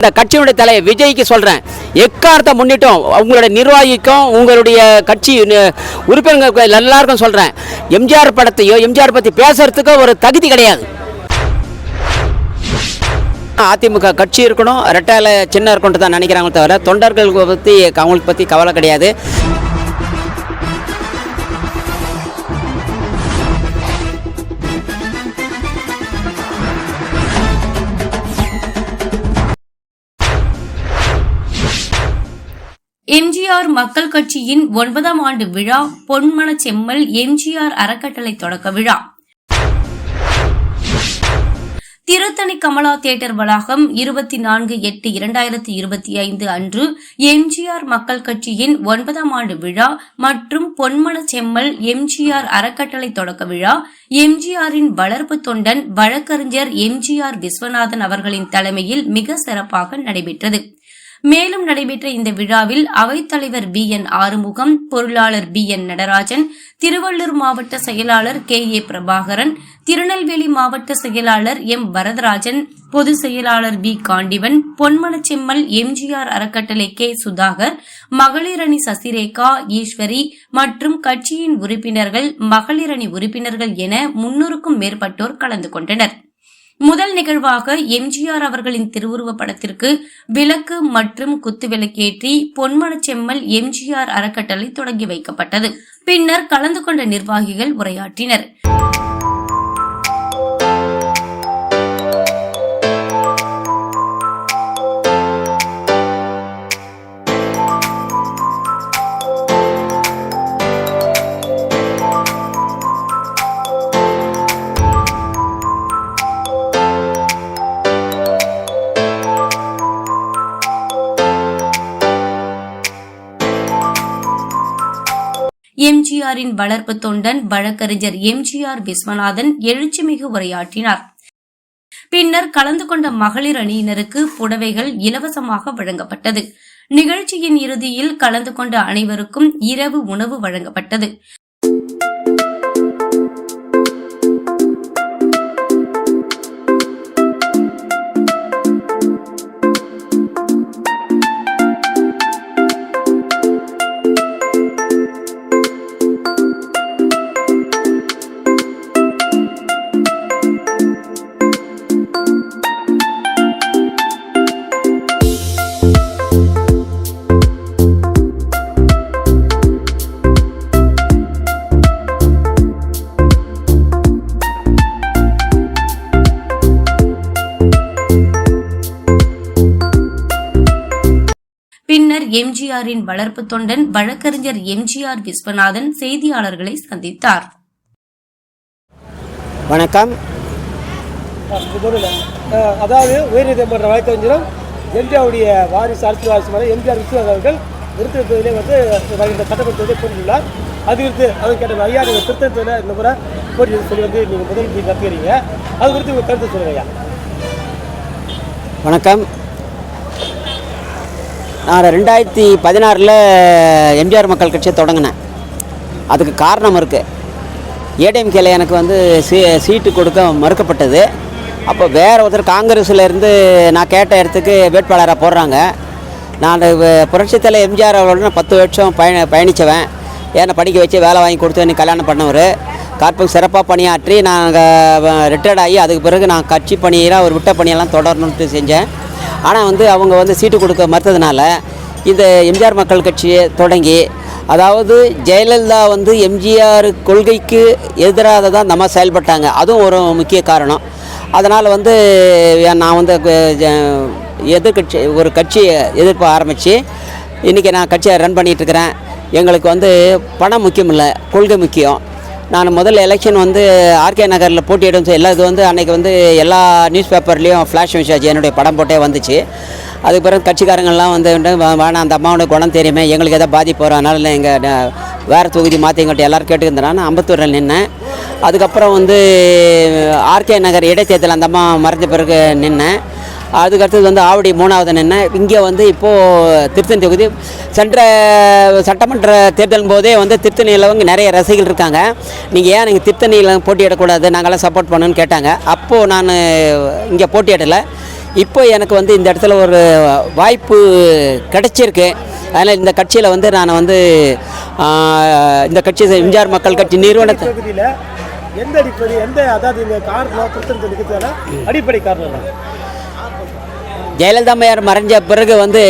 இந்த கட்சியினுடைய தலைவர் விஜய்க்கு சொல்றேன். எக்காரத்தை முன்னிட்டும் உங்களுடைய நிர்வாகிக்கும் உங்களுடைய கட்சி உறுப்பினர்கள் எல்லாருக்கும் சொல்றேன். எம்ஜிஆர் படத்தையோ எம்ஜிஆர் பத்தி பேசுறதுக்கோ ஒரு தகுதி கிடையாது. அதிமுக கட்சி இருக்கணும் ரெட்டையில சின்ன இருக்கணும் தான் நினைக்கிறாங்க தவிர தொண்டர்கள் பற்றி அவங்களுக்கு பற்றி கவலை கிடையாது. எம்ஜிஆர் மக்கள் கட்சியின் ஒன்பதாம் ஆண்டு விழா பொன்மன செம்மல் எம்ஜிஆர் அறக்கட்டளை தொடக்க விழா. திருத்தணி கமலா தியேட்டர் வளாகம் இருபத்தி நான்கு எட்டு இரண்டாயிரத்தி இருபத்தி ஐந்து அன்று எம்ஜிஆர் மக்கள் கட்சியின் ஒன்பதாம் ஆண்டு விழா மற்றும் பொன்மன செம்மல் எம்ஜிஆர் அறக்கட்டளை தொடக்க விழா எம்ஜிஆரின் வளர்ப்பு தொண்டன் வழக்கறிஞர் எம்ஜிஆர் விஸ்வநாதன் அவர்களின் தலைமையில் மிக சிறப்பாக நடைபெற்றது. மேலும் நடைபெற்ற இந்த விழாவில் அவைத்தலைவர் பி. என். ஆறுமுகம் பொருளாளர் பி. என். நடராஜன் திருவள்ளூர் மாவட்ட செயலாளர் கே. ஏ. பிரபாகரன் திருநெல்வேலி மாவட்ட செயலாளர் எம். வரதராஜன் பொதுச் செயலாளர் பி. காண்டிவன் பொன்மனச்செம்மல் எம்ஜிஆர் அறக்கட்டளை கே. சுதாகர் மகளிரணி சசிரேகா ஈஸ்வரி மற்றும் கட்சியின் உறுப்பினர்கள் மகளிரணி உறுப்பினர்கள் என முன்னூறுக்கும் மேற்பட்டோர் கலந்து கொண்டனர். முதல் நிகழ்வாக எம்ஜிஆர் அவர்களின் திருவுருவ படத்திற்கு விளக்கு மற்றும் குத்துவிளக்கேற்றி பொன்மனச் செம்மல் எம்ஜிஆர் அறக்கட்டளை தொடங்கி வைக்கப்பட்டது. பின்னர் கலந்து கொண்ட நிர்வாகிகள் உரையாற்றினர். பெரியாரின் வளர்ப்பு தொண்டன் வழக்கறிஞர் எம்ஜிஆர் விஸ்வநாதன் எழுச்சிமிகு உரையாற்றினார். பின்னர் கலந்து கொண்ட மகளிர் அணியினருக்கு புடவைகள் இலவசமாக வழங்கப்பட்டது. நிகழ்ச்சியின் இறுதியில் கலந்து கொண்ட அனைவருக்கும் இரவு உணவு வழங்கப்பட்டது. எம்ஜிஆரின் வளர்ப்பு தொண்டன் வழக்கறிஞர் எம்ஜிஆர் விஸ்வநாதன் செய்தியாளர்களை சந்தித்தார். வணக்கம். அதாவது உயர்நீதிமன்ற வழக்கறிஞரும் எம்ஜிஆருடைய வாரிசு அரசியல் வாரிசு மேலே எம்ஜிஆர் விஸ்வநாதன் அவர்கள் நிறுத்தத்திலே வந்து இந்த சட்டமன்றத்தை கூறியுள்ளார் அது குறித்து அது கேட்ட ஐயா நீங்கள் திருத்தத்தில் இந்த முறை போட்டி சொல்லி வந்து நீங்கள் முதல் நீங்கள் கற்றுக்கிறீங்க அது குறித்து உங்கள் கருத்து சொல்லுங்க ஐயா. வணக்கம். நான் ரெண்டாயிரத்தி பதினாறில் எம்ஜிஆர் மக்கள் கட்சியை தொடங்கினேன். அதுக்கு காரணம் இருக்குது ஏடிஎம்கேல எனக்கு வந்து சீ சீட்டு கொடுக்க மறுக்கப்பட்டது. அப்போ வேறு ஒருத்தர் காங்கிரஸ்லேருந்து நான் கேட்ட இடத்துக்கு வேட்பாளராக போடுறாங்க. நான் புரட்சித்தலை எம்ஜிஆர் அவர்களோட பத்து வருஷம் பயண பயணித்தவன் என்னை படிக்க வச்சு வேலை வாங்கி கொடுத்து எனக்கு கல்யாணம் பண்ணவர். கார்புக்கு சிறப்பாக பணியாற்றி நான் ரிட்டையர்ட் ஆகி அதுக்கு பிறகு நான் கட்சி பணியெல்லாம் ஒரு விட்ட பணியெல்லாம் தொடரணுன்ட்டு செஞ்சேன். ஆனால் வந்து அவங்க வந்து சீட்டு கொடுக்க மறுத்ததுனால இந்த எம்ஜிஆர் மக்கள் கட்சியை தொடங்கி அதாவது ஜெயலலிதா வந்து எம்ஜிஆர் கொள்கைக்கு எதிராக தான் நம்ம செயல்பட்டாங்க. அதுவும் ஒரு முக்கிய காரணம். அதனால் வந்து நான் வந்து எதிர்கட்சி ஒரு கட்சியை எதிர்ப்பு ஆரம்பித்து இன்றைக்கி நான் கட்சியை ரன் பண்ணிகிட்ருக்கிறேன் எங்களுக்கு வந்து பணம் முக்கியம் இல்லை கொள்கை முக்கியம். நான் முதல்ல எலெக்ஷன் வந்து ஆர்கே நகரில் போட்டியிடும். எல்லா இது வந்து அன்றைக்கி வந்து எல்லா நியூஸ் பேப்பர்லேயும் ஃப்ளாஷ் மிஷாஜ் என்னுடைய படம் போட்டே வந்துச்சு. அதுக்கு பிறகு கட்சிக்காரங்கள்லாம் வந்து வேணாம் அந்த அம்மாவோட குணம் தெரியுமே. எங்களுக்கு எதாவது பாதிப்பு வரும். அதனால் எங்கள் வேறு தொகுதி மாற்றி எங்கள்கிட்ட எல்லோரும் கேட்டுக்கிறேன் நான் அம்பத்தூரில் நின்னேன். அதுக்கப்புறம் வந்து ஆர்கே நகர் இடைத்தேர்தல் அந்த அம்மா மறைஞ்ச பிறகு நின்னேன். அதுக்கு அடுத்தது வந்து ஆவடி மூணாவது நின்று இங்கே வந்து இப்போது திருத்தணி தொகுதி சென்ற சட்டமன்ற தேர்தலின் போதே வந்து திருத்தணியில் வந்து நிறைய ரசிகர்கள் இருக்காங்க. நீங்கள் ஏன் நீங்கள் திருத்தணியில் போட்டியிடக்கூடாது? நாங்களாம் சப்போர்ட் பண்ணணும்னு கேட்டாங்க. அப்போது நான் இங்கே போட்டியிடலை. இப்போ எனக்கு வந்து இந்த இடத்துல ஒரு வாய்ப்பு கிடச்சிருக்கு. அதனால் இந்த கட்சியில் வந்து நான் வந்து இந்த கட்சி எம்ஜிஆர் மக்கள் கட்சி நிறுவனத்தை எந்த அடிப்படை எந்த அதாவது இந்த காரணம் அடிப்படை காரணம் ஜெயலலிதா அம்மையார் மறைஞ்ச பிறகு வந்து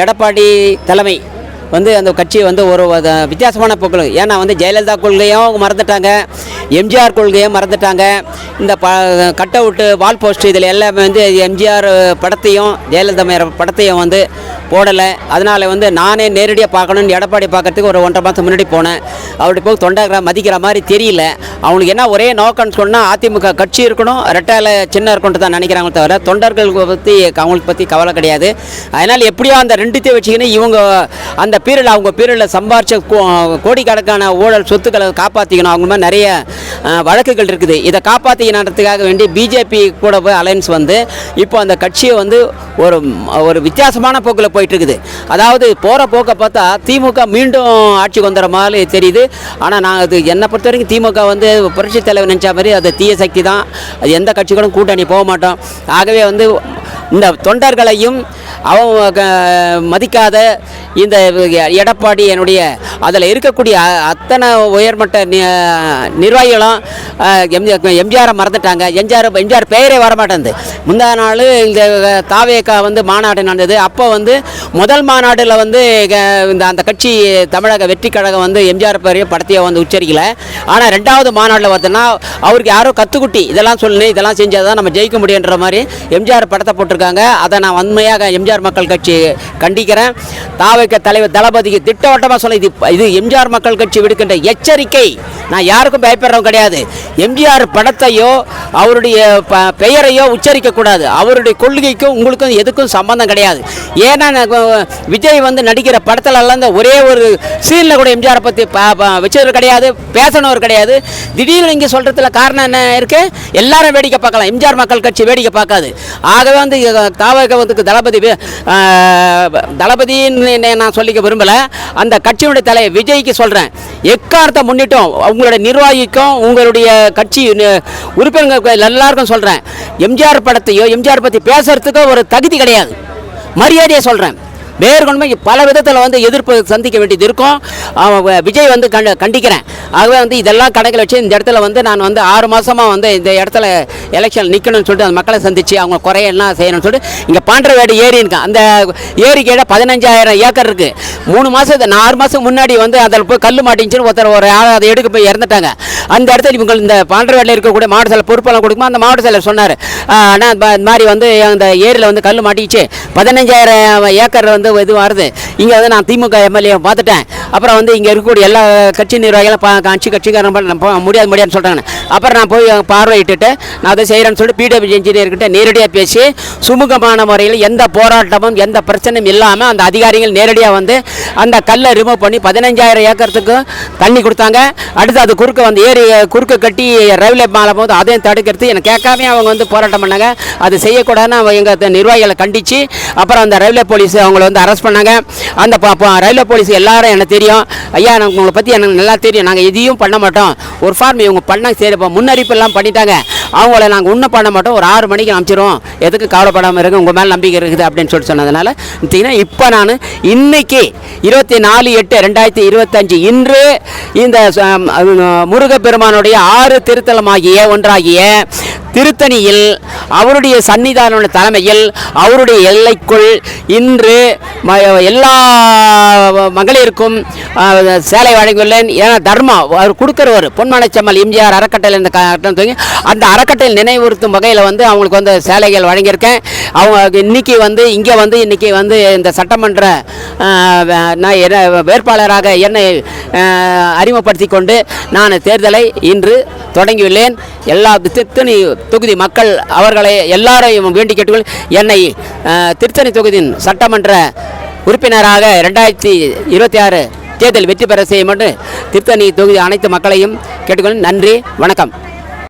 எடப்பாடி தலைமை வந்து அந்த கட்சி வந்து ஒரு வித்தியாசமான போக்கள் ஏன்னா வந்து ஜெயலலிதா கொள்கையும் மறந்துட்டாங்க. எம்ஜிஆர் கொள்கையை மறந்துட்டாங்க. இந்த ப கட் அவுட்டு வால் போஸ்ட் இதில் எல்லாமே வந்து எம்ஜிஆர் படத்தையும் ஜெயலலிதா படத்தையும் வந்து போடலை. அதனால் வந்து நானே நேரடியாக பார்க்கணும்னு எடப்பாடி பார்க்கறதுக்கு ஒரு ஒன்றரை மாதம் முன்னாடி போனேன். அப்படி போய் தொண்டை மதிக்கிற மாதிரி தெரியல. அவனுக்கு என்ன ஒரே நோக்கம்னு சொன்னால் அதிமுக கட்சி இருக்கணும் ரெட்டால சின்ன இருக்கணும் தான் நினைக்கிறாங்க தவிர தொண்டர்கள் பற்றி அவங்களுக்கு பற்றி கவலை கிடையாது. அதனால் எப்படியோ அந்த ரெண்டுத்தையும் வச்சுக்கின்னு இவங்க அந்த பீரியடில் அவங்க பீரியடில் சம்பாரிச்ச கோ- கோடிக்கணக்கான ஊழல் சொத்துக்களை காப்பாற்றிக்கணும் அவங்க மாதிரி நிறைய வழக்குகள் இருக்குது. இதை காப்பாற்றிக்கணுன்றதுக்காக வேண்டி பிஜேபி கூட போய் அலையன்ஸ் வந்து இப்போ அந்த கட்சியை வந்து ஒரு ஒரு வித்தியாசமான போக்கில் போயிட்டுருக்குது. அதாவது போகிற போக்கை பார்த்தா திமுக மீண்டும் ஆட்சிக்கு வந்துடுற மாதிரி தெரியுது. ஆனால் நான் அது என்னை பொறுத்த வரைக்கும் திமுக வந்து புரட்சி தலைவர் நினச்ச மாதிரி அது தீய சக்தி தான். அது எந்த கட்சி கூட கூட்டணி போக மாட்டோம். ஆகவே வந்து இந்த தொண்டர்களையும் அவங்க க- மதிக்காத இந்த எடப்பாடி என்னுடைய அதில் இருக்கக்கூடிய அத்தனை உயர்மட்ட நி- நிர்வாகிகளும் எம்ஜிஆர் எம்ஜிஆரை மறந்துட்டாங்க. எம்ஜிஆர் எம்ஜிஆர் பெயரே வரமாட்டேங்குது. முந்தா நாள் இந்த தாவேக்கா வந்து மாநாடு நடந்தது. அப்போ வந்து முதல் மாநாட்டில் வந்து க- இந்த அந்த கட்சி தமிழக வெற்றி கழகம் வந்து எம்ஜிஆர் பெரிய படத்தையே வந்து உச்சரிக்கல. ஆனால் ரெண்டாவது மாநாட்டில் பார்த்தோன்னா அவருக்கு யாரோ கத்துக்குட்டி இதெல்லாம் சொல்லி இதெல்லாம் செஞ்சால் தான் நம்ம ஜெயிக்க முடியுன்ற மாதிரி எம்ஜிஆர் படத்தை போட்டிருக்காங்க. அதை நான் வன்மையாக எம்ஜிஆர் மக்கள் கட்சி கண்டிக்கிறேன். தாவைக்க தலைவர் தளபதிக்கு திட்டவட்டமாக சொல்ல இது இது எம்ஜிஆர் மக்கள் கட்சி விடுக்கின்ற எச்சரிக்கை நான் யாருக்கும் பயப்படுறவங்க கிடையாது. எம்ஜிஆர் படத்தையோ அவருடைய ப- பெயரையோ உச்சரிக்கக்கூடாது. அவருடைய கொள்கைக்கும் உங்களுக்கும் எதுக்கும் சம்பந்தம் கிடையாது. ஏன்னா நான் விஜய் வந்து நடிக்கிற படத்துலலாம் இந்த ஒரே ஒரு சீனில் கூட எம்ஜிஆர் பற்றி வச்சவர் கிடையாது பேசினவர் கிடையாது. திடீர்னு இங்கே சொல்கிறதுல காரணம் என்ன இருக்குது எல்லாரும் வேடிக்கை பார்க்கலாம். எம்ஜிஆர் மக்கள் கட்சி வேடிக்கை பார்க்காது. ஆகவே வந்து தாவகத்துக்கு தளபதி வே- தளபதின்னு நான் சொல்லிக்க விரும்பலை. அந்த கட்சியினுடைய தலை விஜய்க்கு சொல்கிறேன் எக்காரத்தை முன்னிட்டும் உங்களுடைய நிர்வாகிக்கும் உங்களுடைய கட்சி உறுப்பினர்கள் எல்லாருக்கும் சொல்கிறேன் எம்ஜிஆர் படத்தையோ எம்ஜிஆர் பற்றி பேசுறதுக்கோ ஒரு தகுதி கிடையாது. மரியாதையை சொல்கிறேன் மேற்கொண்டு பல விதத்தில் வந்து எதிர்ப்பு சந்திக்க வேண்டியது இருக்கும். அவன் விஜய் வந்து கண்ட கண்டிக்கிறேன். ஆகவே வந்து இதெல்லாம் கணக்கில் வச்சு இந்த இடத்துல வந்து நான் வந்து ஆறு மாதமாக வந்து இந்த இடத்துல எலெக்ஷன் நிற்கணும்னு சொல்லிட்டு அந்த மக்களை சந்தித்து அவங்க குறையெல்லாம் செய்யணும்னு சொல்லிட்டு இங்கே பாண்டவேடு ஏரி இருக்கு அந்த ஏரிக்கையில பதினஞ்சாயிரம் ஏக்கர் இருக்குது மூணு மாதம் ஆறு மாதம் முன்னாடி வந்து அதில் போய் கல் மாட்டிச்சுன்னு ஒருத்தர் ஒரு ஆள் அதை எடுக்க போய் இறந்துட்டாங்க. அந்த இடத்துல இவங்க இந்த பாண்டரவேட்டில் இருக்கக்கூடிய மாவட்ட செயலர் பொறுப்பெல்லாம் கொடுக்குமா? அந்த மாவட்ட செயலர் சொன்னார். ஆனால் இந்த மாதிரி வந்து அந்த ஏரியில் வந்து கல் மாட்டிச்சு பதினஞ்சாயிரம் ஏக்கர் வந்து இது வருது. இங்கே வந்து நான் திமுக எம்எல்ஏ பார்த்துட்டேன். அப்புறம் வந்து இங்கே இருக்கக்கூடிய எல்லா கட்சி நிர்வாகிகளும் பா கட்சி கட்சிக்காரன் போ- முடியாது முடியாதுன்னு சொல்கிறாங்க அப்புறம் நான் போய் பார்வையிட்டுட்டு நான் அதை செய்கிறேன்னு சொல்லிட்டு பிடபிள்யூ இன்ஜினியர்கிட்ட நேரடியாக பேசி சுமூகமான முறையில் எந்த போராட்டமும் எந்த பிரச்சனையும் இல்லாமல் அந்த அதிகாரிகள் நேரடியாக வந்து அந்த கல்லை ரிமூவ் பண்ணி பதினஞ்சாயிரம் ஏக்கரத்துக்கு தண்ணி கொடுத்தாங்க. அடுத்து அது குறுக்க வந்து ஏரி குறுக்க கட்டி ரயில்வே மேலே போது அதையும் தடுக்கிறது. எனக்கு கேட்காம அவங்க வந்து போராட்டம் பண்ணாங்க. அது செய்யக்கூடாதுன்னு அவங்க எங்கள் நிர்வாகிகளை கண்டித்து அப்புறம் அந்த ரயில்வே போலீஸ் அவங்கள வந்து அரெஸ்ட் பண்ணாங்க. அந்த ரயில்வே போலீஸ் எல்லாரும் எனக்கு தெரியும். ஐயா எனக்கு உங்களை பற்றி எனக்கு நல்லா தெரியும். நாங்கள் எதையும் பண்ண மாட்டோம். ஒரு ஃபார்ம் இவங்க பண்ண சரி முன்னறிப்பெல்லாம் பண்ணிட்டாங்க. அவங்கள நாங்கள் ஒன்றும் பண்ண மாட்டோம். ஒரு ஆறு மணிக்கு அனுப்பிச்சிருவோம். எதுக்கு கவலைப்படாமல் இருக்கு உங்கள் மேலே நம்பிக்கை இருக்குது அப்படின்னு சொல்லிட்டு சொன்னதுனால பார்த்தீங்கன்னா இப்போ நான் இன்னைக்கு இருபத்தி நாலு எட்டு ரெண்டாயிரத்தி இருபத்தஞ்சு இன்று இந்த முருகப்பெருமானுடைய ஆறு திருத்தலமாகிய ஒன்றாகிய திருத்தணியில் அவருடைய சன்னிதான தலைமையில் அவருடைய எல்லைக்குள் இன்று ம- எல்லா மகளிருக்கும் சேலை வழங்கியுள்ளேன். ஏன்னா தர்மா அவர் கொடுக்குறவர் பொன்மனச்சம்மல் எம்ஜிஆர் அறக்கட்டளை இந்த அந்த அறக்கட்டளை நினைவுறுத்தும் வகையில் வந்து அவங்களுக்கு வந்து சேலைகள் வழங்கியிருக்கேன். அவங்க இன்னைக்கு வந்து இங்கே வந்து இன்னைக்கு வந்து இந்த சட்டமன்ற நான் என்ன- வேட்பாளராக என்னை அறிமுகப்படுத்தி கொண்டு நான் தேர்தலை இன்று தொடங்கியுள்ளேன். எல்லா திருத்தணி தொகுதி மக்கள் அவர்களை எல்லாரையும் வேண்டி கேட்டுக்கொள் என்னை திருத்தணி தொகுதியின் சட்டமன்ற உறுப்பினராக ரெண்டாயிரத்தி இருபத்தி ஆறு தேர்தல் வெற்றி பெற செய்யுமாறு திருத்தணி தொகுதி அனைத்து மக்களையும் கேட்டுக்கொள். நன்றி வணக்கம்.